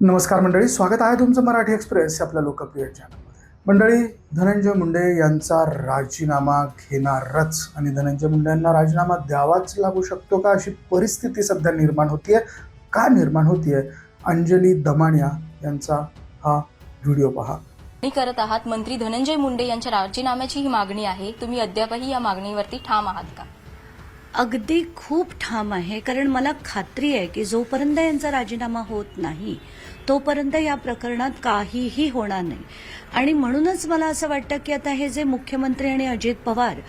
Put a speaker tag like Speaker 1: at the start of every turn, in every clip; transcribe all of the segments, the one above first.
Speaker 1: नमस्कार मंडळी स्वागत आहे तुमचं मराठी एक्सप्रेस आपल्या लोकप्रिय चॅनलमध्ये मंडळी धनंजय मुंडे यांचा राजीनामा घेणारच आणि धनंजय मुंडे यांना राजीनामा द्यावाच लागू शकतो का? अशी परिस्थिती सध्या निर्माण होतीये. का निर्माण होतीये? अंजली दमाणिया यांचा हा व्हिडिओ पहा.
Speaker 2: मागणी करत आहात मंत्री धनंजय मुंडे यांच्या राजीनाम्याची ही मागणी आहे. तुम्ही अद्यापही या मागणीवरती ठाम आहात का?
Speaker 3: अगदी खूप ठाम आहे कारण मला खात्री आहे की जोपर्यंत यांचा राजीनामा होत नाही तोपर्यंत या प्रकरणात काहीही होणार नाही. आणि म्हणूनच मला असं वाटतं की आता हे जे मुख्यमंत्री आणि अजित पवार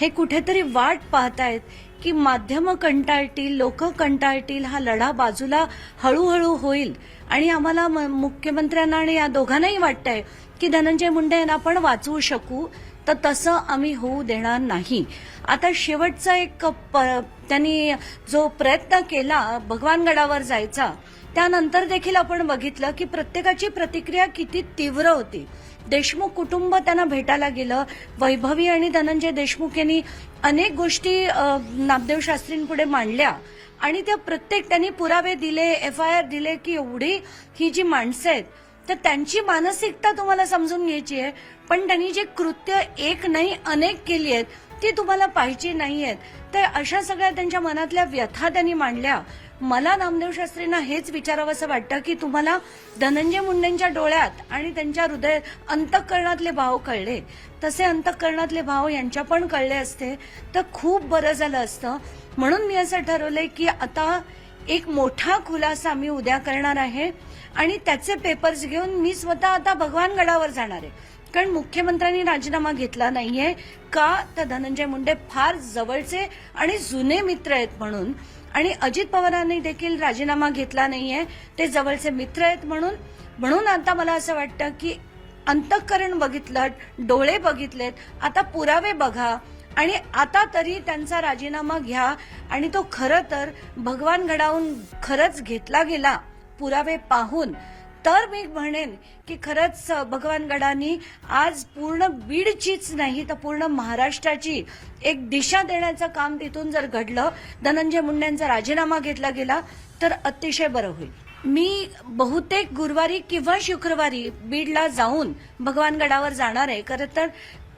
Speaker 3: हे कुठेतरी वाट पाहतायत की माध्यमं कंटाळतील लोक कंटाळतील हा लढा बाजूला हळूहळू होईल. आणि आम्हाला म- मुख्यमंत्र्यांना आणि या दोघांनाही वाटतंय की धनंजय मुंडे यांना आपण वाचवू शकू. तर तसं आम्ही होऊ देणार नाही. आता शेवटचा एक प- त्यांनी जो प्रयत्न केला भगवानगडावर जायचा त्यानंतर देखील आपण बघितलं की प्रत्येकाची प्रतिक्रिया किती तीव्र होती. देशमुख कुटुंब त्यांना भेटायला गेलं. वैभवी आणि धनंजय देशमुख यांनी अनेक गोष्टी नामदेव शास्त्रींपुढे मांडल्या. आणि त्या प्रत्येक त्यांनी पुरावे दिले एफ आय आर दिले की एवढी ही जी माणसं आहेत तर त्यांची मानसिकता तुम्हाला समजून घ्यायची आहे. पण त्यांनी जे कृत्य एक नाही अनेक केली आहेत ती तुम्हाला पाहिजे नाही आहेत. तर अशा सगळ्या त्यांच्या मनातल्या व्यथा त्यांनी मांडल्या. मला नामदेव शास्त्रींना हेच विचारावंसं वाटतं की तुम्हाला धनंजय मुंडेंच्या डोळ्यात आणि त्यांच्या हृदय अंतःकरणातले भाव कळले. तसे अंतःकरणातले भाव यांच्या पण कळले असते. तर खूप बरं झालं असतं. म्हणून मी असं ठरवलंय की आता एक मोठा खुलासा मी उद्या करणार आहे आणि त्याचे पेपर्स घेऊन मी स्वतः आता भगवानगडावर जाणार आहे. कारण मुख्यमंत्र्यांनी राजीनामा घेतला नाहीये. का? तर धनंजय मुंडे फार जवळचे आणि जुने मित्र आहेत म्हणून. आणि अजित पवारांनी देखील राजीनामा घेतला नाहीये. ते जवळचे मित्र आहेत म्हणून. म्हणून आता मला असं वाटतं की अंतःकरण बघितलं डोळे बघितलेत. आता पुरावे बघा. आणि आता तरी त्यांचा राजीनामा घ्या. आणि तो खरं तर भगवान घडावून खरंच घेतला गेला पुरावे पाहून. तर मी म्हणेन की खरंच भगवान गडानी आज पूर्ण बीडचीच नाही तर पूर्ण महाराष्ट्राची एक दिशा देण्याचं काम तिथून जर घडलं धनंजय मुंडेंचा राजीनामा घेतला गेला तर अतिशय बरं होईल. मी बहुतेक गुरुवारी किंवा शुक्रवारी बीडला जाऊन भगवानगडावर जाणार आहे. खरं तर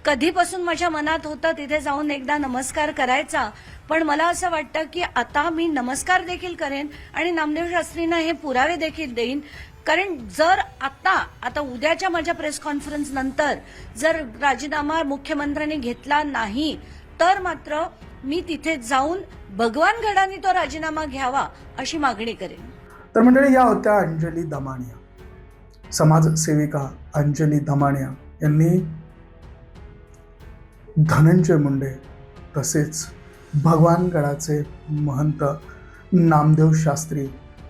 Speaker 3: कधीपासून माझ्या मनात होतं तिथे जाऊन एकदा नमस्कार करायचा. पण मला असं वाटतं की आता मी नमस्कार देखील करेन आणि नामदेव शास्त्रींना हे पुरावे देखील देईन. कारण जर आता आता उद्याच्या माझ्या प्रेस कॉन्फरन्स नंतर जर राजीनामा मुख्यमंत्र्यांनी घेतला नाही तर मात्र मी तिथे जाऊन भगवान गडाने तो राजीनामा घ्यावा अशी मागणी करेन.
Speaker 1: तर मंडळी या होत्या अंजली दमाणिया समाजसेविका अंजली दमाणिया यांनी धनंजय मुंडे तसेच भगवानगडाचे महंत नामदेव शास्त्री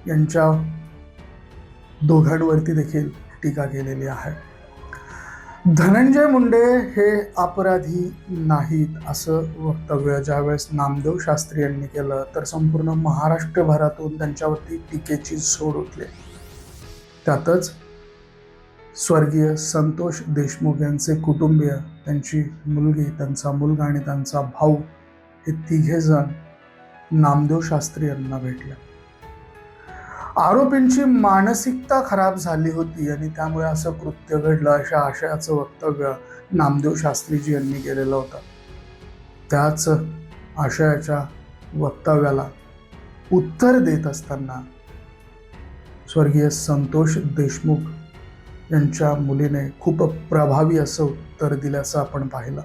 Speaker 1: यांच्या दोघांवरती देखील टीका केलेली आहे. धनंजय मुंडे हे अपराधी नाहीत असं वक्तव्य ज्यावेळेस नामदेव शास्त्री यांनी केलं तर संपूर्ण महाराष्ट्रभरातून त्यांच्यावरती टीकेची झोड उठली. त्यातच स्वर्गीय संतोष देशमुख यांचे कुटुंबीय त्यांची मुलगी त्यांचा मुलगा आणि त्यांचा भाऊ हे तिघेजण नामदेव शास्त्री यांना भेटले. आरोपींची मानसिकता खराब झाली होती आणि त्यामुळे असं कृत्य घडलं अशा आशयाचं वक्तव्य नामदेव शास्त्रीजी यांनी केलेलं होतं. त्याच आशयाच्या वक्तव्याला उत्तर देत असताना स्वर्गीय संतोष देशमुख यांच्या मुलीने खूप प्रभावी असं उत्तर दिल्याचं आपण पाहिलं.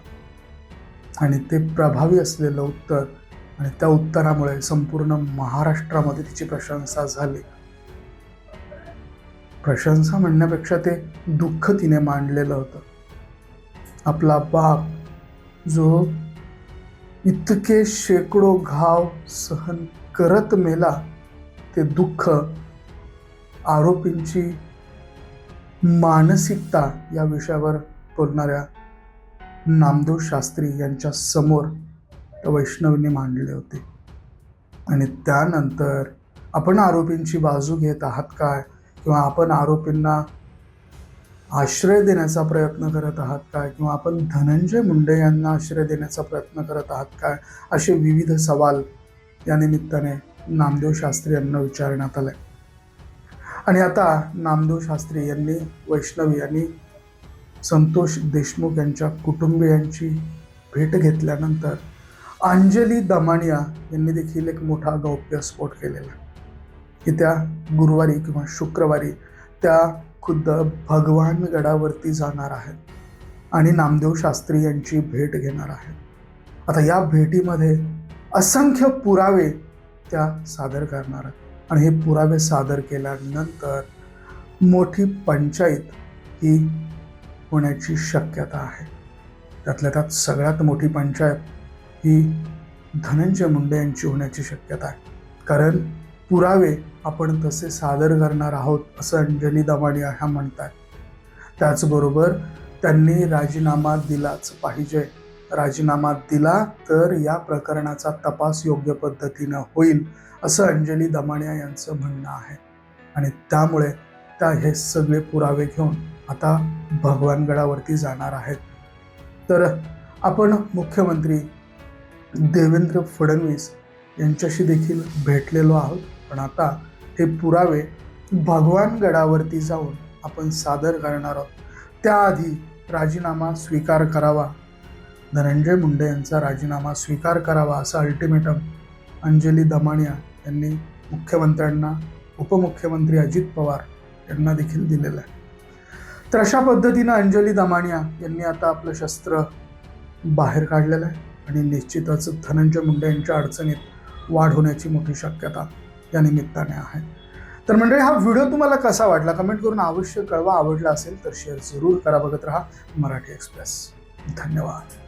Speaker 1: आणि ते प्रभावी असलेलं उत्तर आणि त्या उत्तरामुळे संपूर्ण महाराष्ट्रामध्ये तिची प्रशंसा झाली. प्रशंसा म्हणण्यापेक्षा ते दुःख तिने मांडलेलं होतं. आपला बाप जो इतके शेकडो घाव सहन करत मेला ते दुःख आरोपींची मानसिकता या विषयावर बोलणाऱ्या नामदेव शास्त्री यांच्या समोर वैष्णवीने मांडले होते. आणि त्यानंतर आपण आरोपींची बाजू घेत आहात काय? किंवा आपण आरोपींना आश्रय देण्याचा प्रयत्न करत आहात काय? किंवा आपण धनंजय मुंडे यांना आश्रय देण्याचा प्रयत्न करत आहात काय? असे विविध सवाल या निमित्ताने नामदेव शास्त्री यांना विचारण्यात आले. आणि आता नामदेव शास्त्री यांनी वैष्णवी आणि संतोष देशमुख यांच्या कुटुंबियांची भेट घेतल्यानंतर अंजली दमानिया यांनी देखील एक मोठा गौप्यस्फोट केलेला. की त्या गुरुवारी किंवा शुक्रवारी त्या खुद्द भगवान गडावरती जाणार आहेत आणि नामदेव शास्त्री यांची भेट घेणार आहेत. आता या भेटीमध्ये असंख्य पुरावे त्या सादर करणार आहेत. आणि हे पुरावे सादर केल्यानंतर मोठी पंचायत ही होण्याची शक्यता आहे. त्यातल्या त्यात सगळ्यात मोठी पंचायत ही धनंजय मुंडे यांची होण्याची शक्यता आहे. कारण पुरावे आपण तसे सादर करणार आहोत असं अंजली दमानिया ह्या म्हणतात त्याचबरोबर त्यांनी राजीनामा दिलाच पाहिजे. राजीनामा दिला तर या प्रकरणाचा तपास योग्य पद्धतीनं होईल असं अंजली दमानिया यांचं म्हणणं आहे. आणि त्यामुळे त्या हे सगळे पुरावे घेऊन आता भगवानगडावरती जाणार आहेत. तर आपण मुख्यमंत्री देवेंद्र फडणवीस यांच्याशी देखील भेटलेलो आहोत. पण आता हे पुरावे भगवानगडावरती जाऊन आपण सादर करणार आहोत. त्याआधी राजीनामा स्वीकार करावा धनंजय मुंडे यांचा राजीनामा स्वीकार करावा असं अल्टिमेटम अंजली दमानिया यांनी मुख्यमंत्र्यांना उपमुख्यमंत्री अजित पवार यांना देखील दिलेलं आहे. तर अशा पद्धतीनं अंजली दमानिया यांनी आता आपलं शस्त्र बाहेर काढलेलं आहे आणि निश्चितच धनंजय मुंडे यांच्या अडचणीत वाढ होण्याची मोठी शक्यता या निमित्ताने आहे. तर मंडळी हा व्हिडिओ तुम्हाला कसा वाटला? कमेंट करून अवश्य कळवा. आवडला असेल तर शेअर जरूर करा. बघत राहा मराठी एक्सप्रेस. धन्यवाद.